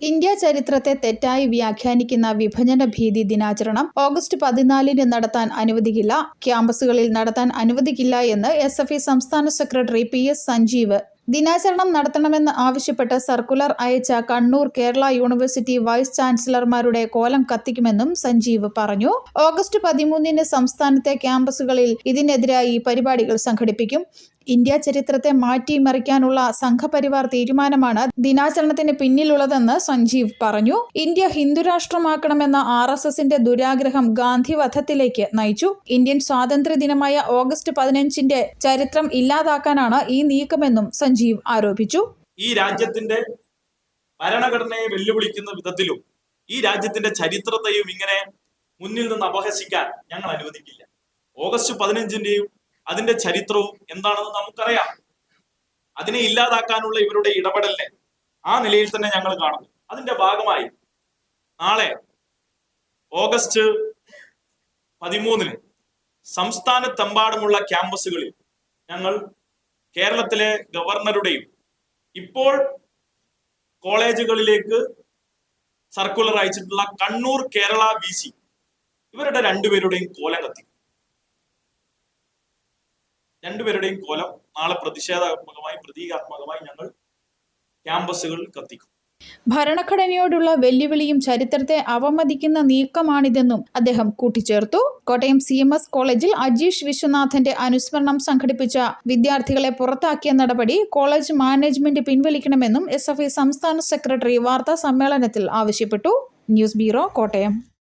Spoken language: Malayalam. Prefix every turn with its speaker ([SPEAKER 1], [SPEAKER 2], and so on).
[SPEAKER 1] ഇന്ത്യ ചരിത്രത്തെ തെറ്റായി വ്യാഖ്യാനിക്കുന്ന വിഭജന ഭീതി ദിനാചരണം ഓഗസ്റ്റ് പതിനാലിന് നടത്താൻ അനുവദിക്കില്ല. ക്യാമ്പസുകളിൽ നടത്താൻ അനുവദിക്കില്ല എന്ന് എസ് എഫ് സംസ്ഥാന സെക്രട്ടറി പി എസ് സഞ്ജീവ്. ദിനാചരണം നടത്തണമെന്ന് ആവശ്യപ്പെട്ട് സർക്കുലർ അയച്ച കണ്ണൂർ കേരള യൂണിവേഴ്സിറ്റി വൈസ് ചാൻസലർമാരുടെ കോലം കത്തിക്കുമെന്നും സഞ്ജീവ് പറഞ്ഞു. ഓഗസ്റ്റ് പതിമൂന്നിന് സംസ്ഥാനത്തെ ക്യാമ്പസുകളിൽ ഇതിനെതിരായി പരിപാടികൾ സംഘടിപ്പിക്കും. ഇന്ത്യ ചരിത്രത്തെ മാറ്റിമറിക്കാനുള്ള സംഘപരിവാർ തീരുമാനമാണ് ദിനാചരണത്തിന് പിന്നിലുള്ളതെന്ന് സഞ്ജീവ് പറഞ്ഞു. ഇന്ത്യ ഹിന്ദുരാഷ്ട്രമാക്കണമെന്ന ആർ എസ് എസിന്റെ ദുരാഗ്രഹം ഗാന്ധിവധത്തിലേക്ക് നയിച്ചു. ഇന്ത്യൻ സ്വാതന്ത്ര്യ ദിനമായ ഓഗസ്റ്റ് പതിനഞ്ചിന്റെ ചരിത്രം ഇല്ലാതാക്കാനാണ് ഈ നീക്കമെന്നും സഞ്ജീവ് ആരോപിച്ചു.
[SPEAKER 2] ഈ രാജ്യത്തിന്റെ ഭരണഘടനയെ വെല്ലുവിളിക്കുന്ന വിധത്തിലും ഈ രാജ്യത്തിന്റെ ചരിത്രത്തെയും ഇങ്ങനെ മുന്നിൽ നിന്ന് അപഹസിക്കാൻ ഞങ്ങൾ അനുവദിക്കില്ല. ഓഗസ്റ്റ് പതിനഞ്ചിന്റെയും അതിന്റെ ചരിത്രവും എന്താണെന്ന് നമുക്കറിയാം. അതിനെ ഇല്ലാതാക്കാനുള്ള ഇവരുടെ ഇടപെടലിനെ ആ നിലയിൽ തന്നെ ഞങ്ങൾ കാണുന്നു. അതിന്റെ ഭാഗമായി നാളെ ഓഗസ്റ്റ് പതിമൂന്നിന് സംസ്ഥാനത്തെമ്പാടുമുള്ള ക്യാമ്പസുകളിൽ ഞങ്ങൾ കേരളത്തിലെ ഗവർണറുടെയും ഇപ്പോൾ കോളേജുകളിലേക്ക് സർക്കുലർ അയച്ചിട്ടുള്ള കണ്ണൂർ കേരള വി സി ഇവരുടെ രണ്ടുപേരുടെയും കോലം കത്തി രണ്ടുപേരുടെയും കോലം നാളെ പ്രതിഷേധാത്മകമായി പ്രതീകാത്മകമായി ഞങ്ങൾ ക്യാമ്പസുകളിൽ കത്തിക്കും.
[SPEAKER 1] ഭരണഘടനയോടുള്ള വെല്ലുവിളിയും ചരിത്രത്തെ അവമതിക്കുന്ന നീക്കമാണിതെന്നും അദ്ദേഹം കൂട്ടിച്ചേർത്തു. കോട്ടയം സി എം എസ് കോളേജിൽ അജീഷ് വിശ്വനാഥന്റെ അനുസ്മരണം സംഘടിപ്പിച്ച വിദ്യാർത്ഥികളെ പുറത്താക്കിയ നടപടി കോളേജ് മാനേജ്മെന്റ് പിൻവലിക്കണമെന്നും എസ് സംസ്ഥാന സെക്രട്ടറി വാർത്താ സമ്മേളനത്തിൽ ആവശ്യപ്പെട്ടു. News bureau Kottayam.